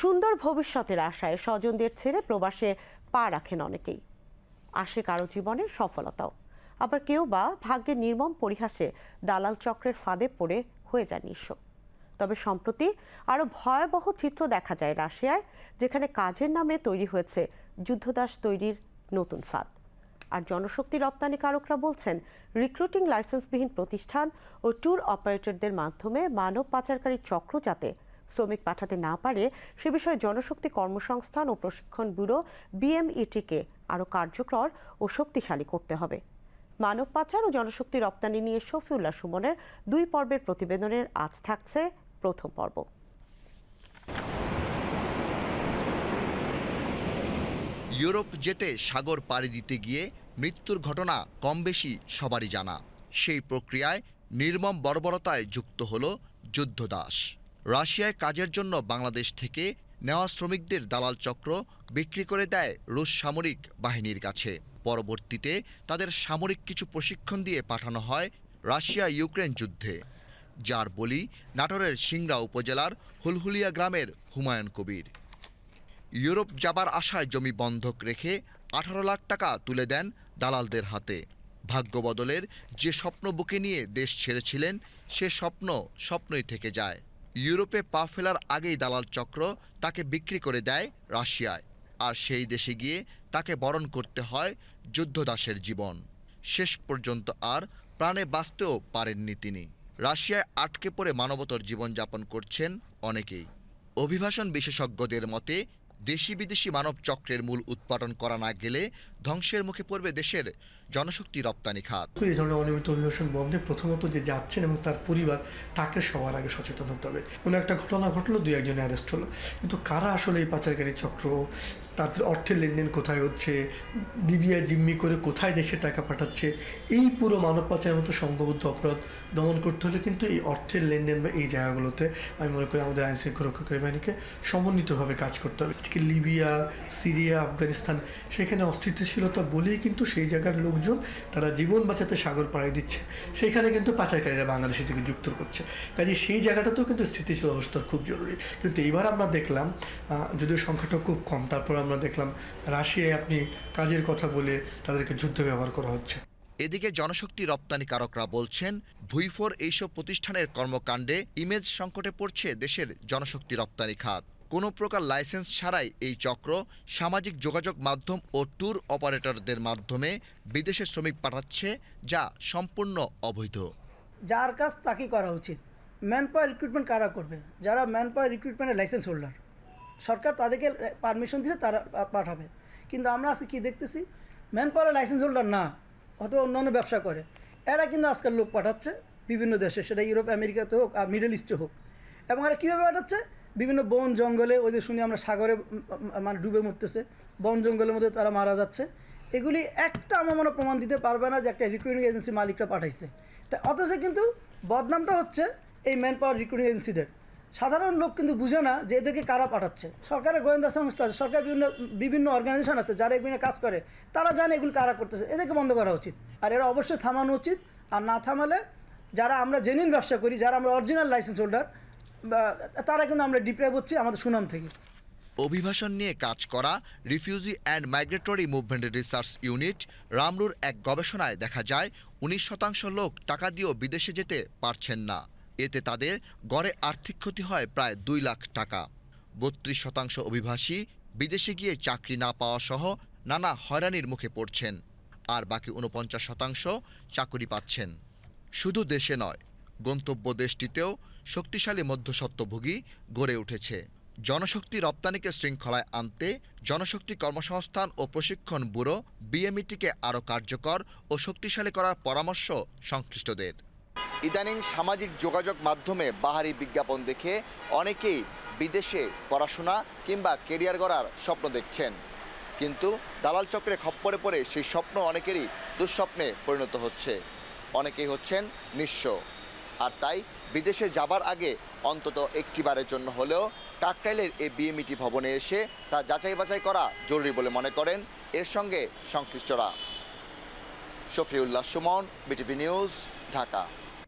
সুন্দর ভবিষ্যতের আশায় স্বজনদের ছেড়ে প্রবাসে পা রাখেন অনেকেই। আসে কারও জীবনে সফলতাও। আবার কেউ বা ভাগ্যের নির্মম পরিহাসে দালাল চক্রের ফাঁদে পড়ে হয়ে যায় নিঃস্ব। তবে সম্প্রতি আরও ভয়াবহ চিত্র দেখা যায় রাশিয়ায়, যেখানে কাজের নামে তৈরি হয়েছে যুদ্ধদাস তৈরির নতুন ফাঁদ। আর জনশক্তি রপ্তানিকারকরা বলছেন, রিক্রুটিং লাইসেন্সবিহীন প্রতিষ্ঠান ও ট্যুর অপারেটরদের মাধ্যমে মানব পাচারকারী চক্র যাতে শ্রমিক পাঠাতে না পারে, সে বিষয়ে জনশক্তি কর্মসংস্থান ও প্রশিক্ষণ ব্যুরো বিএমইটিকে আরও কার্যকর ও শক্তিশালী করতে হবে। মানব পাচার ও জনশক্তি রপ্তানি নিয়ে শফিউল্লাহ সুমনের দুই পর্বের প্রতিবেদনের আজ থাকছে প্রথম পর্ব। ইউরোপ যেতে সাগর পাড়ি দিতে গিয়ে মৃত্যুর ঘটনা কম বেশি সবারই জানা। সেই প্রক্রিয়ায় নির্মম বর্বরতায় যুক্ত হল যুদ্ধদাস রাশিয়ায় কাজের জন্য বাংলাদেশ থেকে নেওয়া শ্রমিকদের দালাল চক্র বিক্রি করে দেয় রুশ সামরিক বাহিনীর কাছে। পরবর্তীতে তাদের সামরিক কিছু প্রশিক্ষণ দিয়ে পাঠানো হয় রাশিয়া ইউক্রেন যুদ্ধে, যার বলি নাটোরের সিংড়া উপজেলার হুলহুলিয়া গ্রামের হুমায়ুন কবির। ইউরোপ যাবার আশায় জমি বন্ধক রেখে আঠারো লাখ টাকা তুলে দেন দালালদের হাতে। ভাগ্য বদলের যে স্বপ্ন বুকে নিয়ে দেশ ছেড়েছিলেন, সে স্বপ্ন স্বপ্নই থেকে যায়। ইউরোপে পা ফেলার আগেই দালাল চক্র তাকে বিক্রি করে দেয় রাশিয়ায়। আর সেই দেশে গিয়ে তাকে বরণ করতে হয় যুদ্ধদাসের জীবন। শেষ পর্যন্ত আর প্রাণে বাঁচতেও পারেননি তিনি। রাশিয়ায় আটকে পড়ে মানবতর জীবনযাপন করছেন অনেকেই। অভিভাষণ বিশেষজ্ঞদের মতে দেশি বিদেশি মানব চক্রের মূল উৎপাদন করা না গেলে ধ্বংসের মুখে পড়বে দেশের জনশক্তি রপ্তানি খাত। এই ধরনের অনিয়মিত অভিবাসন বন্ধে প্রথমত যে যাচ্ছেন এবং তার পরিবার, তাকে সবার আগে সচেতন হতে হবে। কোনো একটা ঘটনা ঘটলো, দুই একজন অ্যারেস্ট হলো। কিন্তু কারা আসলে এই পাচারকারী চক্র তাদের অর্থের লেনদেন কোথায় হচ্ছে, লিবিয়া জিম্মি করে কোথায় দেশে টাকা পাঠাচ্ছে, এই পুরো মানব পাচারের মতো সংঘবদ্ধ অপরাধ দমন করতে হলে কিন্তু এই অর্থের লেনদেন বা এই জায়গাগুলোতে, আমি মনে করি আমাদের আইন শৃঙ্খলা রক্ষাকারী বাহিনীকে সমন্বিতভাবে কাজ করতে হবে। আজকে লিবিয়া, সিরিয়া, আফগানিস্তান, সেখানে অস্থিতিশীলতা বলেই কিন্তু সেই জায়গার লোকজন তারা জীবন বাঁচাতে সাগর পাড়ি দিচ্ছে। সেখানে কিন্তু পাচারকারীরা বাংলাদেশি থেকে যুক্ত করছে। কাজে সেই জায়গাটাতেও কিন্তু স্থিতিশীল অবস্থার খুব জরুরি। কিন্তু এইবার আমরা দেখলাম যদিও সংখ্যাটা খুব কম, তারপর আমরা দেখলাম রাশিয়ায় আপনি কাজের কথা বলে তাদেরকে যুদ্ধ ব্যবহার করা হচ্ছে। এদিকে জনশক্তি রপ্তানিকারকরা বলছেন ভুইফোর এইসব প্রতিষ্ঠানের কর্মকাণ্ডে ইমেজ সংকটে পড়ছে দেশের জনশক্তি রপ্তানি খাত। কোনো প্রকার লাইসেন্স ছাড়াই এই চক্র সামাজিক যোগাযোগ মাধ্যম ও ট্যুর অপারেটরদের মাধ্যমে বিদেশে শ্রমিক পাঠাচ্ছে, যা সম্পূর্ণ অবৈধ। যার কাজ তাকেই করা উচিত। ম্যান পাওয়ার রিক্রুটমেন্ট কারা করবে? যারা ম্যান পাওয়ার রিক্রুটমেন্টের লাইসেন্স হোল্ডার সরকার তাদেরকে পারমিশন দিতে তারা পাঠাবে। কিন্তু আমরা আজকে কী দেখতেছি? ম্যান পাওয়ার লাইসেন্স হোল্ডার না, অথবা অন্যান্য ব্যবসা করে। এরা কিন্তু আজকাল লোক পাঠাচ্ছে বিভিন্ন দেশে, সেটা ইউরোপ, আমেরিকাতে হোক আর মিডল ইস্টে হোক। এবং এরা কীভাবে পাঠাচ্ছে? বিভিন্ন বন জঙ্গলে, ওই যে শুনি আমরা সাগরে মানে ডুবে মরতেছে, বন জঙ্গলের মধ্যে তারা মারা যাচ্ছে। এগুলি একটা আমার মনে প্রমাণ দিতে পারবে না যে একটা রিক্রুটিং এজেন্সি মালিকরা পাঠাইছে। তা অথচ কিন্তু বদনামটা হচ্ছে এই ম্যান পাওয়ার রিক্রুটিং এজেন্সিদের সাধারণ লোক কিন্তু বুঝে না যে এদেরকে কারা পাঠাচ্ছে। সরকারের গোয়েন্দা সংস্থা আছে সরকার বিভিন্ন বিভিন্ন অর্গানাইজেশন আছে, যারা এগুলো কাজ করে, তারা জানে এগুলো কারা করতেছে। এদেরকে বন্ধ করা উচিত। আর এরা অবশ্যই থামানো উচিত। আর না থামালে, যারা আমরা জেনুইন ব্যবসা করি, যারা আমরা অরিজিনাল লাইসেন্স হোল্ডার তারা কিন্তু আমরা ডিপ্রাইভ হচ্ছি আমাদের সুনাম থেকে। অভিবাসন নিয়ে কাজ করা refugee and migratory movement research unit রামরুর এক গবেষণায় দেখা যায়, উনিশ শতাংশ লোক টাকা দিয়েও বিদেশে যেতে পারছেন না। এতে তাদের গড়ে আর্থিক ক্ষতি হয় প্রায় দুই লাখ টাকা। বত্রিশ শতাংশ অভিবাসী বিদেশে গিয়ে চাকরি না পাওয়া সহ নানা হয়রানির মুখে পড়ছেন, আর বাকি উনপঞ্চাশ শতাংশ চাকরি পাচ্ছেন। শুধু দেশে নয়, গন্তব্য দেশটিতেও শক্তিশালী মধ্যস্বত্বভোগী গড়ে উঠেছে। জনশক্তি রপ্তানিকে শৃঙ্খলায় আনতে জনশক্তি কর্মসংস্থান ও প্রশিক্ষণ ব্যুরো বিএমইটিকে আরও কার্যকর ও শক্তিশালী করার পরামর্শ সংশ্লিষ্টদের। ইদানিং সামাজিক যোগাযোগ মাধ্যমে বাহারি বিজ্ঞাপন দেখে অনেকেই বিদেশে পড়াশোনা কিংবা কেরিয়ার গড়ার স্বপ্ন দেখছেন। কিন্তু দালাল চক্রে খপ্পরে পড়ে সেই স্বপ্ন অনেকেরই দুঃস্বপ্নে পরিণত হচ্ছে। অনেকেই হচ্ছেন নিঃস্ব। আর তাই বিদেশে যাবার আগে অন্তত একটিবারের জন্য হলেও কাকরাইলের এই বিএমইটি ভবনে এসে তা যাচাই বাছাই করা জরুরি বলে মনে করেন এর সঙ্গে সংশ্লিষ্টরা। Shafiullah Sumon, BTV news, Dhaka.